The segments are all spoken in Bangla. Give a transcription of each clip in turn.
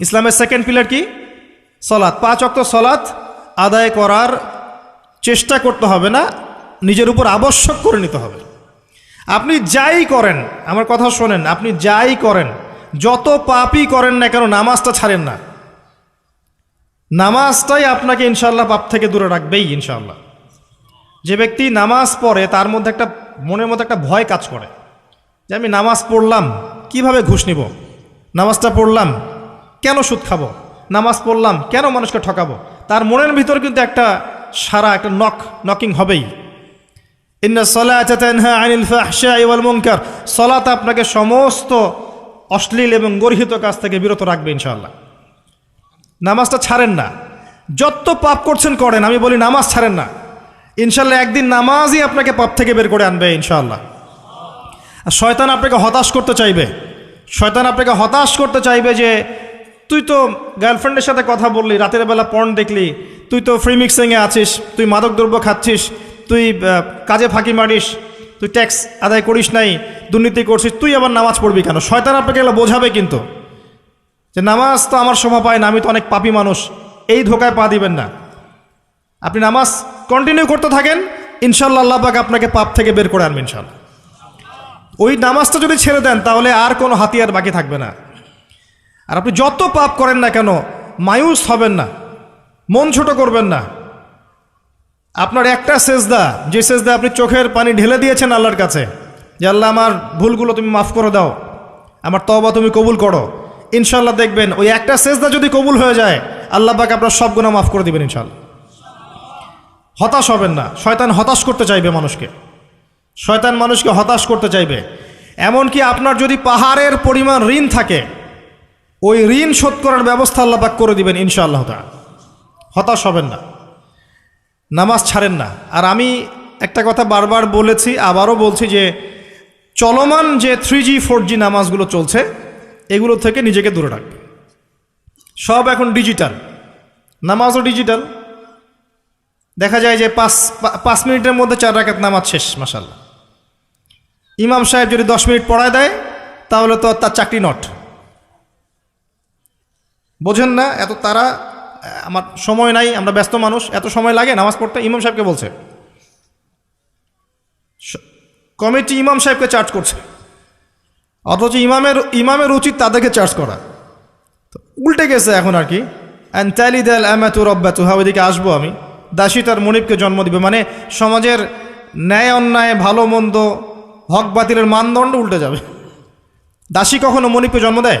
ইসলামের সেকেন্ড পিলার কি? সলাৎ। পাঁচ অক্ত সলাৎ আদায় করার চেষ্টা করতে হবে না, নিজের উপর আবশ্যক করে নিতে হবে। আপনি যাই করেন, আমার কথা শোনেন, আপনি যাই করেন, যত পাপই করেন না কেন নামাজটা ছাড়েন না। নামাজটাই আপনাকে ইনশাল্লাহ পাপ থেকে দূরে রাখবেই ইনশাল্লাহ যে ব্যক্তি নামাজ পড়ে, তার মধ্যে একটা, মনের মধ্যে একটা ভয় কাজ করে। যে আমি নামাজ পড়লাম, কীভাবে ঘুষ নিব? নামাজটা পড়লাম কেন সুদ খাব? নামাজ পড়লাম, কেন মানুষকে ঠকাবো? তার মনের ভিতর কিন্তু একটা সারা, একটা নক নকিং হবেই। ইন্না সলাত আপনাকে সমস্ত অশ্লীল এবং গর্হিত কাজ থেকে বিরত রাখবে ইনশাল্লাহ নামাজটা ছাড়েন না। যত পাপ করছেন করেন, আমি বলি নামাজ ছাড়েন না। ইনশাল্লাহ একদিন নামাজই আপনাকে পাপ থেকে বের করে আনবে ইনশাআল্লাহ। আর শয়তান আপনাকে হতাশ করতে চাইবে। শয়তান আপনাকে হতাশ করতে চাইবে যে তুই তো গার্লফ্রেন্ডের সাথে কথা বললি, রাতের বেলা পর্ন দেখলি, তুই তো ফ্রি মিক্সিংয়ে আছিস, তুই মাদক দ্রব্য খাচ্ছিস, তুই কাজে ফাঁকি মারিস, তুই ট্যাক্স আদায় করিস নাই, দুর্নীতি করছিস, তুই আবার নামাজ পড়বি কেন? শয়তান আপনাকে এগুলো বোঝাবে কিন্তু। যে নামাজ তো আমার শোভা পায় না, আমি তো অনেক পাপী মানুষ, এই ধোকায় পা দিবেন না। আপনি নামাজ কন্টিনিউ করতে থাকেন, ইনশাল্লাহ আল্লাহ আপনাকে পাপ থেকে বের করে আনবেন ইনশাল্লাহ। ওই নামাজটা যদি ছেড়ে দেন, তাহলে আর কোনো হাতিয়ার বাকি থাকবে না। আর আপনি যত পাপ করেন না কেন, মায়ুস হবেন না, মন ছোট করবেন না। আপনার একটা সেজদা, যে সেজদা আপনি চোখের পানি ঢেলে দিয়েছেন আল্লাহর কাছে, যে আল্লাহ আমার ভুলগুলো তুমি মাফ করে দাও, আমার তবা তুমি কবুল করো। ইনশাল্লাহ দেখবেন, ওই একটা সেজদা যদি কবুল হয়ে যায়, আল্লাহ পাক আপনার সব গুণা মাফ করে দিবেন ইনশাল্লাহ হতাশ হবেন না। শয়তান হতাশ করতে চাইবে মানুষকে। শয়তান মানুষকে হতাশ করতে চাইবে। এমনকি আপনার যদি পাহাড়ের পরিমাণ ঋণ থাকে ওই ঋণ শোধ করার ব্যবস্থা আল্লাপাক করে দিবেন ইনশাআল্লাহ তাআলা। হতাশ হবেন না। নামাজ ছাড়েন না। আর আমি একটা কথা বারবার বলেছি, আবারও বলছি যে চলমান যে থ্রি জি ফোর জি নামাজগুলো চলছে, এগুলো থেকে নিজেকে দূরে রাখবে। সব এখন ডিজিটাল নামাজও ডিজিটাল দেখা যায় যে পাঁচ পাঁচ মিনিটের মধ্যে চার রাকাত নামাজ শেষ মাসাল্লাহ ইমাম সাহেব যদি দশ মিনিট পড়ায় দেয়, তাহলে তো তার চাকরি নট বোঝেন না, এত তারা আমার সময় নাই, আমরা ব্যস্ত মানুষ, এত সময় লাগে, নামাজ পড়তে ইমাম সাহেবকে বলছে। কমিটি ইমাম সাহেবকে চার্জ করছে। অথচ ইমামের ইমামের উচিত তাদেরকে চার্জ করা। উল্টে গেছে এখন আর কি। অ্যান্টালি দেল অ্যামাতু রব্বাতু হা ওইদিকে আসব আমি। দাসী তার মনিবকে জন্ম দিবে মানে সমাজের ন্যায় অন্যায়, ভালো মন্দ, হক বাতিলের মানদণ্ড উল্টে যাবে। দাসী কখনো মনিবকে জন্ম দেয়?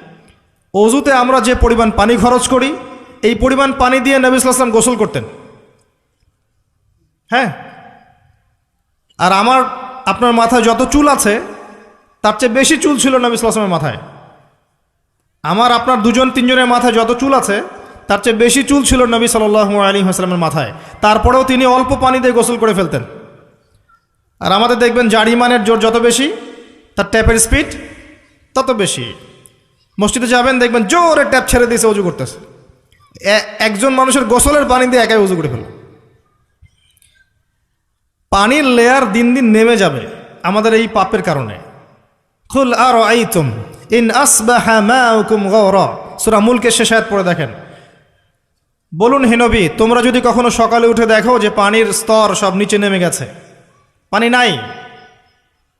অজুতে আমরা যে পরিমাণ পানি খরচ করি, এই পরিমাণ পানি দিয়ে নবী সাল্লাম গোসল করতেন। হ্যাঁ? আর আমার, আপনার মাথায় যত চুল আছে, তার চেয়ে বেশি চুল ছিল নবী মাথায়। আমার, আপনার দুজন, তিনজনের মাথায় যত চুল আছে, তার চেয়ে বেশি চুল ছিল নবী সাল্লাহ আলী হাসলামের মাথায়। তারপরেও তিনি অল্প পানি দিয়ে গোসল করে ফেলতেন। আর আমাদের দেখবেন জারিমানের জোর যত বেশি, তার ট্যাপের স্পিড তত বেশি। মসজিদে যাবেন, দেখবেন জোরে ট্যাপ ছেড়ে দিয়েছে, উজু করতেছে। একজন মানুষের গোসলের পানি দিয়ে একাই উজু করে ফেলল। পানির লেয়ার দিন দিন নেমে যাবে আমাদের এই পাপের কারণে। খুল আর আইতুম ইন আসবাহা মাউকুম গওরা। সূরা মুলকের শেষ আয়াত পড়ে দেখেন। বলুন, হে নবী, তোমরা যদি কখনো সকালে উঠে দেখো যে পানির স্তর সব নিচে নেমে গেছে। পানি নাই।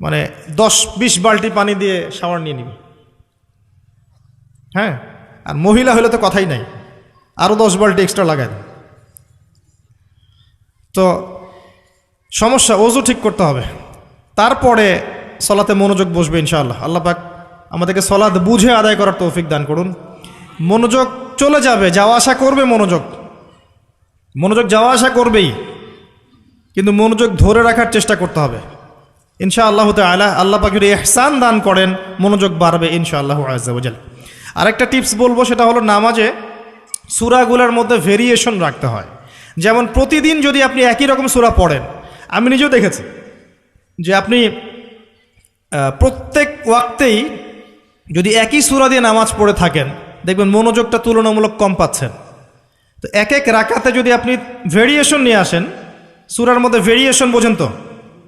মানে দশ, বিশ বালতি পানি দিয়ে শাওয়ার নিয়ে নিবি। হ্যাঁ? আর মহিলা হলে তো কথাই নাই। আরও দশ বাল্টি এক্সট্রা দেন তো সমস্যা, ওজু ঠিক করতে হবে। তারপরে সলাতে মনোযোগ বসবে ইনশাআল্লাহ। আল্লাহ পাক আমাদেরকে সলাদ বুঝে আদায় করার তৌফিক দান করুন। মনোযোগ চলে যাবে, যাওয়া আসা করবে মনোযোগ। মনোযোগ যাওয়া আসা করবেই। কিন্তু মনোযোগ ধরে রাখার চেষ্টা করতে হবে। ইনশা আল্লাহ তালা আল্লাহ পাক যদি এহসান দান করেন, মনোযোগ বাড়বে ইনশা আল্লাহ আজাল আরেকটা টিপস বলব, সেটা হলো নামাজে সুরাগুলোর মধ্যে ভেরিয়েশন রাখতে হয়। যেমন প্রতিদিন যদি আপনি একই রকম সুরা পড়েন, আমি নিজেও দেখেছি যে আপনি প্রত্যেক ওয়াক্তেই যদি একই সুরা দিয়ে নামাজ পড়ে থাকেন, দেখবেন মনোযোগটা তুলনামূলক কম পাচ্ছেন। তো এক এক রাকাতে যদি আপনি ভেরিয়েশন নিয়ে আসেন, সুরার মধ্যে ভেরিয়েশন বোঝেন তো?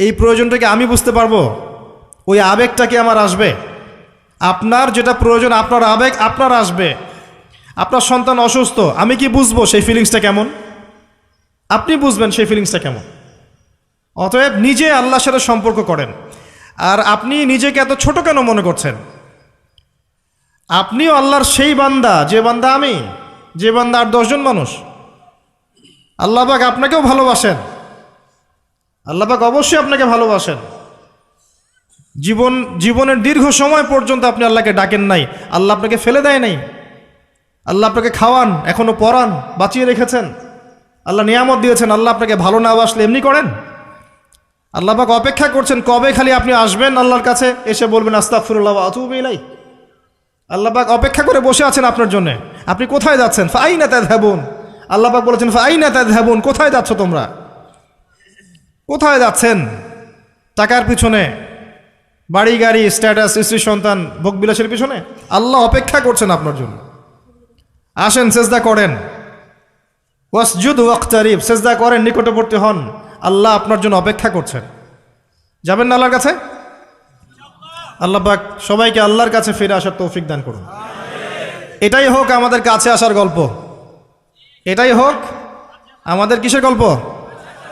এই প্রয়োজনটাকে আমি বুঝতে পারব। ওই আবেগটা কি আমার আসবে? আপনার যেটা প্রয়োজন, আপনার আবেগ, আপনার আসবে। আপনার সন্তান অসুস্থ, আমি কি বুঝব সেই ফিলিংসটা কেমন? আপনি বুঝবেন সেই ফিলিংসটা কেমন। অতএব নিজে আল্লাহর সাথে সম্পর্ক করেন। আর আপনি নিজেকে এত ছোট কেন মনে করছেন? আপনিও আল্লাহর সেই বান্দা, যে বান্দা আমি, যে বান্দা আর দশজন মানুষ। আল্লাহবাক আপনাকেও ভালোবাসেন। আল্লাহবাক অবশ্যই আপনাকে ভালোবাসেন। জীবন, জীবনের দীর্ঘ সময় পর্যন্ত আপনি আল্লাহকে ডাকেন নাই। আল্লাহ আপনাকে ফেলে দেয় নাই। আল্লাহ আপনাকে খাওয়ান, এখনও পরান, বাঁচিয়ে রেখেছেন। আল্লাহ নিয়ামত দিয়েছেন, আল্লাহ আপনাকে ভালো না বাসলে এমনি করেন। আল্লাহ পাক অপেক্ষা করছেন, কবে খালি আপনি আসবেন আল্লাহর কাছে? এসে বলবেন আস্তাফুরুল্লাহ আতুব ইলাই আল্লাহ পাক অপেক্ষা করে বসে আছেন আপনার জন্য। আপনি কোথায় যাচ্ছেন? ফাই তাই ধ্যাবুন আল্লাহ পাক বলেছেন ফাই না ধ্যাবুন কোথায় যাচ্ছ তোমরা? কোথায় যাচ্ছেন? টাকার পিছনে? বাড়ি, গাড়ি স্ট্যাটাস স্ত্রী, সন্তান ভোগবিলাসের পিছনে? আল্লাহ অপেক্ষা করছেন আপনার জন্য। আসেন, সেজদা করেন। ওয়াসজুদ ওয়াক্তারিব, সেজদা করেন, নিকটবর্তী হন। আল্লাহ আপনার জন্য অপেক্ষা করছেন। যাবেন না আল্লাহর কাছে? আল্লাহ পাক সবাইকে আল্লাহর কাছে ফিরে আসার তৌফিক দান করুন। এটাই হোক আমাদের কাছে আসার গল্প। এটাই হোক আমাদের কিসের গল্প?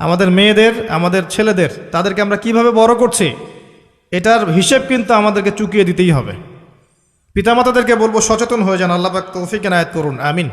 আমাদের মেয়েদের, আমাদের ছেলেদের, তাদেরকে আমরা কীভাবে বড় করছি, এটার হিসেব কিন্তু আমাদেরকে চুকিয়ে দিতেই হবে। পিতামাতাদেরকে বলব সচেতন হয়ে যান, আল্লাহ তৌফিক এনায়ত করুন, আমিন।